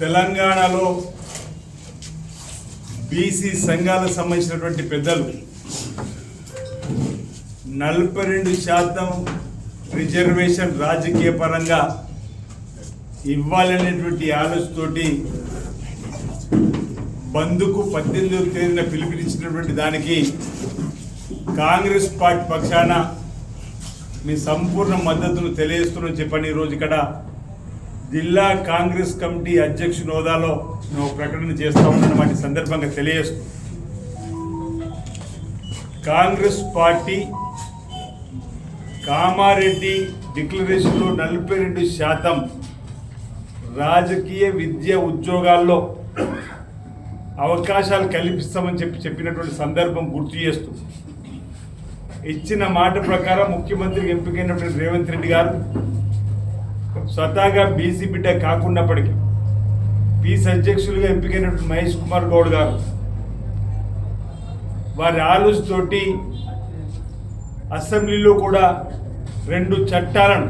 తెలంగాణలో బీసీ సంఘాలకు సంబంధించినటువంటి పెద్దలు నలభై రెండు శాతం రిజర్వేషన్ రాజకీయ పరంగా ఇవ్వాలనేటువంటి ఆలోచనతోటి బంధుకు పద్దెనిమిదవ తేదీన పిలుపునిచ్చినటువంటి దానికి కాంగ్రెస్ పార్టీ పక్షాన మీ సంపూర్ణ మద్దతును తెలియజేస్తున్నాం చెప్పండి ఈరోజు ఇక్కడ జిల్లా కాంగ్రెస్ కమిటీ అధ్యక్షుని హోదాలో మేము ప్రకటన చేస్తా ఉన్నాను వాటి సందర్భంగా తెలియజేస్తూ కాంగ్రెస్ పార్టీ కామారెడ్డి డిక్లరేషన్లో నలభై రెండు శాతం రాజకీయ విద్య ఉద్యోగాల్లో అవకాశాలు కల్పిస్తామని చెప్పి చెప్పినటువంటి సందర్భం గుర్తు చేస్తూ ఇచ్చిన మాట ప్రకారం ముఖ్యమంత్రికి ఎంపికైనటువంటి రేవంత్ రెడ్డి గారు స్వతహాగా బీసీ బిడ్డ కాకున్నప్పటికీ పీస్ అధ్యక్షులుగా ఎంపికైనటువంటి మహేష్ కుమార్ గౌడ్ గారు వారి ఆలోచనతోటి అసెంబ్లీలో కూడా రెండు చట్టాలను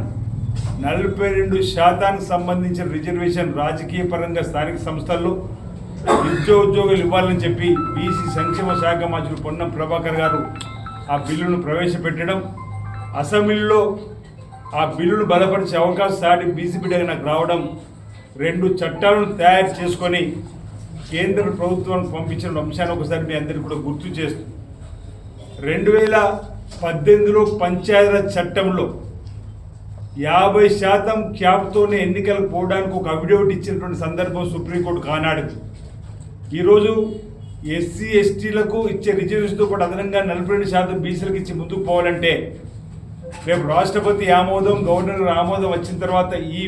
నలభై రెండు శాతానికి సంబంధించిన రిజర్వేషన్ రాజకీయ పరంగా స్థానిక సంస్థల్లో విద్యా ఇవ్వాలని చెప్పి బీసీ సంక్షేమ శాఖ మంత్రులు పొన్నం ప్రభాకర్ గారు ఆ బిల్లును ప్రవేశపెట్టడం అసెంబ్లీలో ఆ బిల్లును బలపరిచే అవకాశం సాటి బీసీ బిడ్డగా నాకు రావడం రెండు చట్టాలను తయారు చేసుకొని కేంద్ర ప్రభుత్వం పంపించిన అంశాన్ని ఒకసారి మీ అందరికీ కూడా గుర్తు చేస్తూ రెండు వేల పద్దెనిమిదిలో పంచాయతీరాజ్ చట్టంలో యాభై శాతం క్యాప్తోనే ఎన్నికలకు పోవడానికి ఒక అఫిడవిట్ ఇచ్చినటువంటి సందర్భం సుప్రీంకోర్టు కానాడు. ఈరోజు ఎస్సీ ఎస్టీలకు ఇచ్చే రిజర్వేషన్తో పాటు అదనంగా నలభై రెండు శాతం బీసీలకు ఇచ్చి ముందుకు పోవాలంటే రేపు రాష్ట్రపతి ఆమోదం గవర్నర్ ఆమోదం వచ్చిన తర్వాత ఈ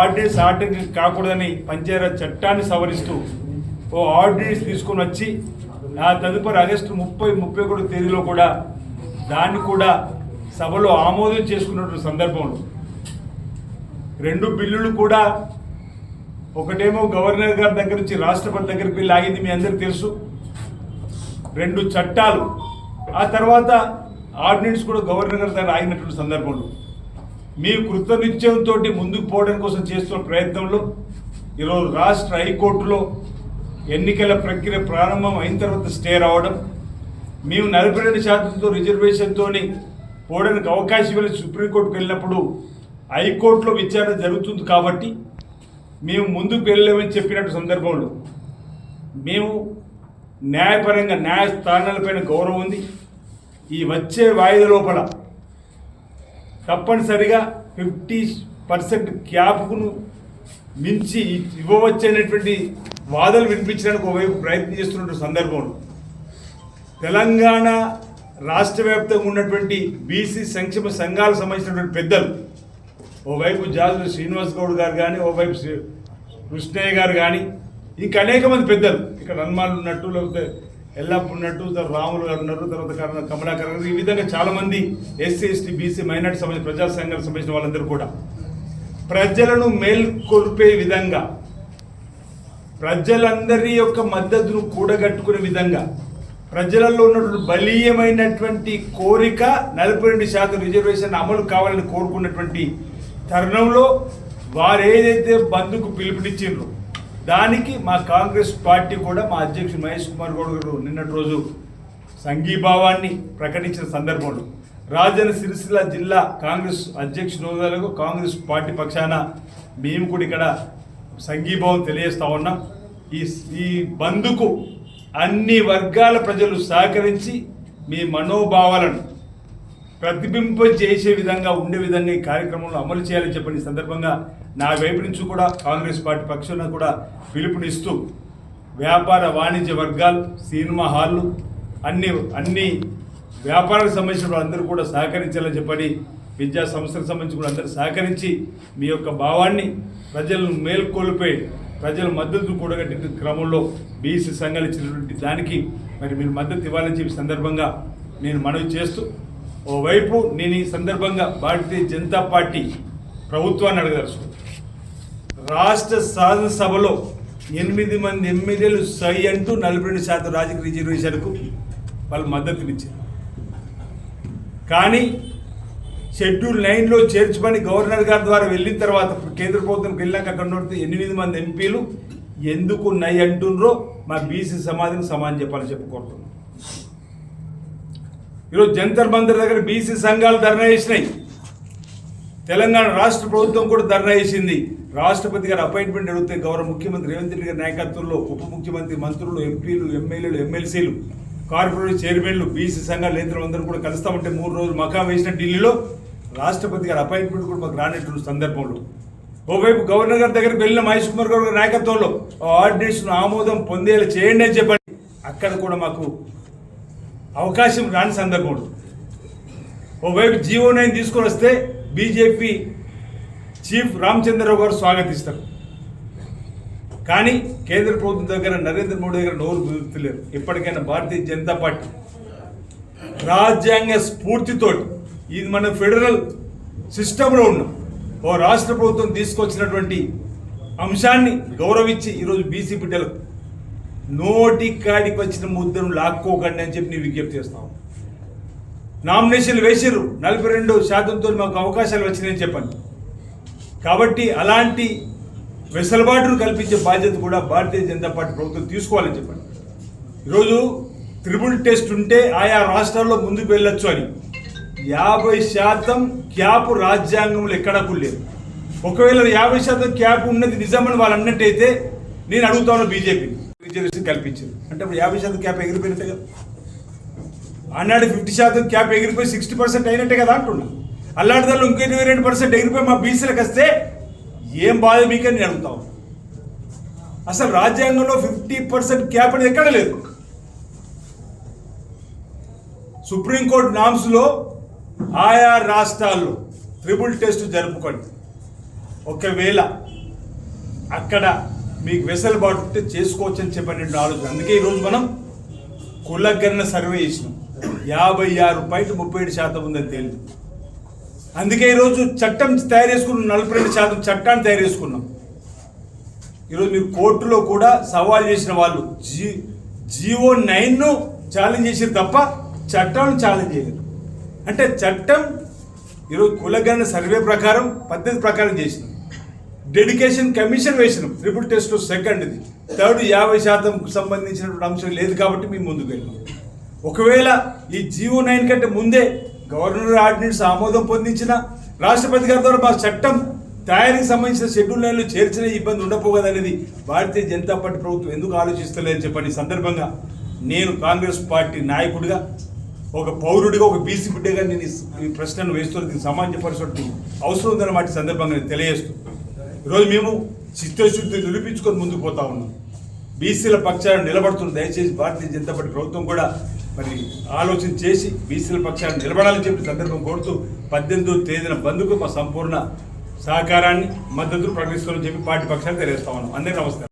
ఆర్డినెన్స్ ఆర్డినెన్స్ కాకూడదని పంచాయతీరాజ్ చట్టాన్ని సవరిస్తూ ఓ ఆర్డినెన్స్ తీసుకొని వచ్చి ఆ తదుపరి ఆగస్టు ముప్పై ముప్పై ఒకటి తేదీలో కూడా దాన్ని కూడా సభలో ఆమోదం చేసుకున్నటువంటి సందర్భంలో రెండు బిల్లులు కూడా ఒకటేమో గవర్నర్ గారి దగ్గర నుంచి రాష్ట్రపతి దగ్గరికి వెళ్ళి ఆగింది మీ అందరికీ తెలుసు. రెండు చట్టాలు. ఆ తర్వాత ఆర్డినెన్స్ కూడా గవర్నర్ గారు దగ్గర ఆగినటువంటి సందర్భంలో. మీ కృతనిశ్చయంతో ముందుకు పోవడం కోసం చేస్తున్న ప్రయత్నంలో ఈరోజు రాష్ట్ర హైకోర్టులో ఎన్నికల ప్రక్రియ ప్రారంభం అయిన తర్వాత స్టే రావడం మేము నలభై రెండు శాతంతో రిజర్వేషన్తో పోవడానికి అవకాశం వెళ్ళి సుప్రీంకోర్టుకు వెళ్ళినప్పుడు హైకోర్టులో విచారణ జరుగుతుంది కాబట్టి మేము ముందుకు వెళ్ళలేమని చెప్పినట్టు సందర్భంలో మేము న్యాయపరంగా న్యాయస్థానాలపైన గౌరవం ఉంది. ఈ వచ్చే వాయిదా లోపల తప్పనిసరిగా ఫిఫ్టీ పర్సెంట్ క్యాప్ను మించి ఇవ్వవచ్చనేటువంటి వాదనలు వినిపించడానికి ఒకవైపు ప్రయత్నం చేస్తున్న సందర్భంలో తెలంగాణ రాష్ట్ర వ్యాప్తంగా ఉన్నటువంటి బీసీ సంక్షేమ సంఘాలకు సంబంధించినటువంటి పెద్దలు ఓవైపు జాజులు శ్రీనివాస్ గౌడ్ గారు కానీ ఓవైపు శ్రీ- కృష్ణయ్య గారు కానీ ఇంకా అనేక మంది పెద్దలు ఇక్కడ హనుమానులు ఉన్నట్టు లేకపోతే ఎల్లప్ప ఉన్నట్టు రాములు గారు ఉన్నారు తర్వాత కరుణ- కమలాకర్ గారు ఈ విధంగా చాలామంది ఎస్సీ ఎస్టీ బీసీ మైనార్టీ సంబంధించిన ప్రజా సంఘానికి సంబంధించిన వాళ్ళందరూ కూడా. ప్రజలను మేల్కొల్పే విధంగా ప్రజలందరి యొక్క మద్దతును కూడగట్టుకునే విధంగా ప్రజలలో ఉన్నటువంటి బలీయమైనటువంటి కోరిక నలభై రెండు శాతం రిజర్వేషన్ అమలు కావాలని కోరుకున్నటువంటి తరుణంలో వారు ఏదైతే బంధుకు పిలుపునిచ్చిండ్రో దానికి మా కాంగ్రెస్ పార్టీ కూడా మా అధ్యక్షుడు మహేష్ కుమార్ గౌడ్ గారు నిన్నటి రోజు సంఘీభావాన్ని ప్రకటించిన సందర్భంలో రాజన్న సిరిసిల్ల జిల్లా కాంగ్రెస్ అధ్యక్షుడు హోదాలకు కాంగ్రెస్ పార్టీ పక్షాన మేము కూడా ఇక్కడ సంఘీభావం తెలియజేస్తా ఉన్నాం. ఈ ఈ బంధుకు అన్ని వర్గాల ప్రజలు సహకరించి మీ మనోభావాలను ప్రతిబింబం చేసే విధంగా ఉండే విధంగా ఈ కార్యక్రమంలో అమలు చేయాలని చెప్పని సందర్భంగా నా వైపు నుంచి కూడా కాంగ్రెస్ పార్టీ పక్షాన కూడా పిలుపునిస్తూ వ్యాపార వాణిజ్య వర్గాలు సినిమా హాళ్ళు అన్ని అన్ని వ్యాపారాలకు సంబంధించిన వాళ్ళందరూ కూడా సహకరించాలని చెప్పని విద్యా సంస్థలకు సంబంధించి కూడా అందరూ సహకరించి మీ యొక్క భావాన్ని ప్రజలను మేల్కొల్పే ప్రజల మద్దతు కూడగట్టిన క్రమంలో బీసీ సంఘాలు ఇచ్చినటువంటి దానికి మరి మీరు మద్దతు ఇవ్వాలని చెప్పి సందర్భంగా నేను మనవి చేస్తూ ఓవైపు నేను ఈ సందర్భంగా భారతీయ జనతా పార్టీ ప్రభుత్వాన్ని అడగదలుచుకుంటాను రాష్ట్ర శాసనసభలో ఎనిమిది మంది ఎమ్మెల్యేలు సై అంటూ నలభై రెండు శాతం రాజకీయ రిజర్వేషన్కు వాళ్ళు మద్దతునిచ్చారు కానీ షెడ్యూల్ నైన్లో చేర్చుకొని గవర్నర్ గారి ద్వారా వెళ్ళిన తర్వాత కేంద్ర ప్రభుత్వంకి వెళ్ళాక అక్కడ ఉన్నటువంటి ఎనిమిది మంది ఎంపీలు ఎందుకు నై అంటున్నారో మా బీసీ సమాధిని సమానం చెప్పాలని చెప్పి ఈరోజు జంతర్ మందిర్ దగ్గర బీసీ సంఘాలు ధర్నా చేసినాయి. తెలంగాణ రాష్ట్ర ప్రభుత్వం కూడా ధర్నా చేసింది రాష్ట్రపతి గారు అపాయింట్మెంట్ అడిగితే గౌరవ ముఖ్యమంత్రి రేవంత్ రెడ్డి గారి నాయకత్వంలో ఉప ముఖ్యమంత్రి మంత్రులు ఎంపీలు ఎమ్మెల్యేలు ఎమ్మెల్సీలు కార్పొరేట్ చైర్మన్లు బీసీ సంఘాల నేతలు అందరూ కూడా కలుస్తామంటే మూడు రోజులు మకాం వేసిన ఢిల్లీలో రాష్ట్రపతి గారి అపాయింట్మెంట్ కూడా మాకు రానటువంటి సందర్భంలో. ఓవైపు గవర్నర్ గారి దగ్గరికి వెళ్ళిన మహేష్ కుమార్ గారు నాయకత్వంలో ఆర్డినెన్స్ను ఆమోదం పొందేలా చేయండి అని చెప్పండి. అక్కడ కూడా మాకు అవకాశం రాని సందర్భంలో ఓవైపు జీవో నైన్ తీసుకొని వస్తే బీజేపీ చీఫ్ రామచంద్రరావు గారు స్వాగతిస్తారు. కానీ కేంద్ర ప్రభుత్వం దగ్గర నరేంద్ర మోడీ దగ్గర నోరు కుదురుతలేరు ఇప్పటికైనా భారతీయ జనతా పార్టీ రాజ్యాంగ స్ఫూర్తితోటి ఇది మన ఫెడరల్ సిస్టంలో ఉన్నాం ఓ రాష్ట్ర ప్రభుత్వం తీసుకొచ్చినటువంటి అంశాన్ని గౌరవించి ఈరోజు బీసీ బిడ్డలకు నోటి కాడికి వచ్చిన ముద్దను లాక్కోకండి అని చెప్పి నేను విజ్ఞప్తి చేస్తాను నామినేషన్లు వేసిర్రు. నలభై రెండు శాతంతో మాకు అవకాశాలు వచ్చినాయని చెప్పండి. కాబట్టి అలాంటి వెసులుబాటును కల్పించే బాధ్యత కూడా భారతీయ జనతా పార్టీ ప్రభుత్వం తీసుకోవాలని చెప్పండి. ఈరోజు త్రిబుల్ టెస్ట్ ఉంటే ఆయా రాష్ట్రాల్లో ముందుకు వెళ్ళొచ్చు అని. యాభై శాతం క్యాప్ రాజ్యాంగంలో ఎక్కడా లేదు. ఒకవేళ యాభై శాతం క్యాప్ ఉన్నది నిజమని వాళ్ళు అన్నట్టయితే నేను అడుగుతాను బీజేపీని. రిజర్వేషన్ కల్పించింది. అంటే ఇప్పుడు యాభై శాతం క్యాప్ ఎగిరిపోయినట్టే కదా. ఆనాడు ఫిఫ్టీ శాతం క్యాప్ ఎగిరిపోయి సిక్స్టీ పర్సెంట్ అయినట్టే కదా అంటున్నా. అలాంటి దానిలో ఇంకో ఇరవై రెండు పర్సెంట్ ఎగిరిపోయి మా బీసీలకు వస్తే ఏం బాధ మీకని నేను అడుగుతాను అసలు రాజ్యాంగంలో ఫిఫ్టీ పర్సెంట్ క్యాప్ అనేది ఎక్కడ లేదు? సుప్రీంకోర్టు నామ్స్లో ఆయా రాష్ట్రాల్లో ట్రిపుల్ టెస్ట్ జరుపుకోండి. ఒకవేళ అక్కడ మీకు వెసలుబాటు ఉంటే చేసుకోవచ్చని చెప్పండి ఆలోచన అందుకే ఈరోజు మనం కులగరణ సర్వే చేసినాం. యాభై ఆరు పాయింట్ ముప్పై ఏడు శాతం ఉందని తేలింది. అందుకే ఈరోజు చట్టం తయారు చేసుకున్నాం నలభై రెండు శాతం చట్టాన్ని తయారు చేసుకున్నాం. ఈరోజు మీరు కోర్టులో కూడా సవాల్ చేసిన వాళ్ళు జీ జీవో నైన్ను ఛాలెంజ్ చేసి తప్ప చట్టాన్ని ఛాలెంజ్ చేయలేరు అంటే చట్టం ఈరోజు కులగణన సర్వే ప్రకారం పద్ధతి ప్రకారం చేసినాం. డెడికేషన్ కమిషన్ వేసినాం ట్రిపుల్ టెస్ట్ సెకండ్ ఇది థర్డ్ యాభై శాతం సంబంధించినటువంటి అంశం లేదు కాబట్టి మేము ముందుకు వెళ్ళాం ఒకవేళ ఈ జీవో నైన్ కంటే ముందే గవర్నర్ ఆర్డినెన్స్ ఆమోదం పొందించిన రాష్ట్రపతి గారి ద్వారా మా చట్టం తయారీకి సంబంధించిన షెడ్యూల్ లైన్లు చేర్చిన ఇబ్బంది ఉండపోగదనేది భారతీయ జనతా పార్టీ ప్రభుత్వం ఎందుకు ఆలోచిస్తలేదని చెప్పని సందర్భంగా నేను కాంగ్రెస్ పార్టీ నాయకుడిగా ఒక పౌరుడిగా ఒక బీసీ బిడ్డగా నేను ఈ- ప్రశ్నను వేస్తున్న దీనికి సమాజపరిచినటువంటి అవసరం ఉందన్నమాట సందర్భంగా నేను తెలియజేస్తూ ఈరోజు మేము చిత్తశుద్ధి నిరూపించుకొని ముందుకు పోతా ఉన్నాం. బీసీల పక్షాలను నిలబడుతున్న దయచేసి భారతీయ జనతా పార్టీ ప్రభుత్వం కూడా మరి ఆలోచన చేసి బీసీల పక్షాన్ని నిలబడాలని చెప్పి సందర్భం కోరుతూ పద్దెనిమిదో తేదీన బంద్కు మా సంపూర్ణ సహకారాన్ని మద్దతు ప్రకటిస్తామని చెప్పి పార్టీ పక్షాన్ని తెలియజేస్తా ఉన్నాం. అందరికీ నమస్కారం.